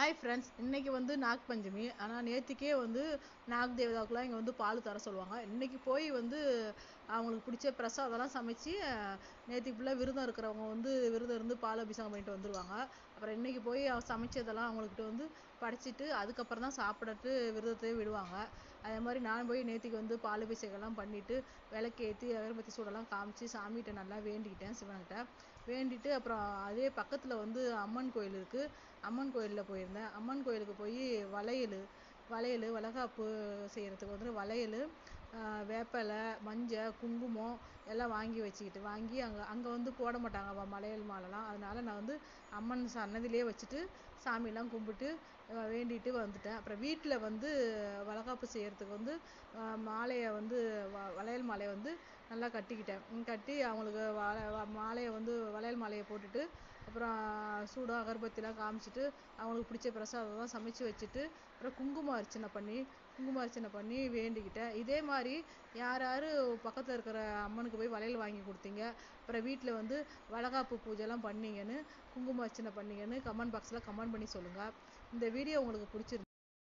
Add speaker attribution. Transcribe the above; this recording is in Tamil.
Speaker 1: ஹாய் ஃப்ரெண்ட்ஸ் இன்னைக்கு வந்து நாக் பஞ்சமி ஆனால் நேற்றுக்கே வந்து நாக் தேவதாவுக்குலாம் இங்கே வந்து பால் தர சொல்லுவாங்க. இன்னைக்கு போய் வந்து அவங்களுக்கு பிடிச்ச பிரசாதம்லாம் சமைச்சு நேத்திக்கு ஃபுல்லாக விரதம் இருக்கிறவங்க வந்து விரதம் இருந்து பால் அபிஷேகம் பண்ணிட்டு வந்துடுவாங்க அப்புறம் இன்னைக்கு போய் அவங்க சமைச்சதெல்லாம் அவங்கக்கிட்ட வந்து படைச்சிட்டு அதுக்கப்புறம் தான் சாப்பிடட்டு விரதத்தையே விடுவாங்க. அதே மாதிரி நான் போய் நேத்திக்கு வந்து பால் அபிஷேகம்லாம் பண்ணிட்டு விளக்கேற்றி அகரபத்தி சூடெல்லாம் காமிச்சு சாமிகிட்ட நல்லா வேண்டிக்கிட்டேன் சிவன்கிட்ட. வேண்டிட்டு அப்புறம் அதே பக்கத்தில் வந்து அம்மன் கோயில் இருக்குது அம்மன் கோயிலில் போயிருந்தேன். அம்மன் கோயிலுக்கு போய் வளையல் வளையல் வளகாப்பு செய்கிறதுக்கு வந்து வளையல் வேப்பிலை மஞ்சள் குங்குமம் எல்லாம் வாங்கி வச்சுக்கிட்டு வாங்கி அங்கே அங்கே வந்து போட மாட்டாங்க மலையல் மாலைலாம் அதனால நான் வந்து அம்மன் சன்னதியிலே வச்சுட்டு சாமியெலாம் கும்பிட்டு வேண்டிட்டு வந்துட்டேன். அப்புறம் வீட்டில் வந்து வளைகாப்பு செய்கிறதுக்கு வந்து மாலையை வந்து மாலையை வந்து நல்லா கட்டிக்கிட்டேன். கட்டி அவங்களுக்கு வ மாலையை வந்து வளையல் மாலையை போட்டுட்டு அப்புறம் சூடம் அகர்பத்திலாம் காமிச்சிட்டு அவங்களுக்கு பிடிச்ச பிரசாதம்லாம் சமைச்சு வச்சுட்டு அப்புறம் குங்கும அர்ச்சனை பண்ணி குங்கும அர்ச்சனை பண்ணி வேண்டிக்கிட்டேன். இதே மாதிரி யார் யார் பக்கத்தில் இருக்கிற அம்மனுக்கு போய் வளையல் வாங்கி கொடுத்தீங்க அப்புறம் வீட்டில் வந்து வளகாப்பு பூஜைலாம் பண்ணீங்கன்னு குங்கும அர்ச்சனை பண்ணீங்கன்னு கமெண்ட் பாக்ஸில் கமெண்ட் பண்ணி சொல்லுங்கள் இந்த வீடியோ உங்களுக்கு பிடிச்சிருக்கு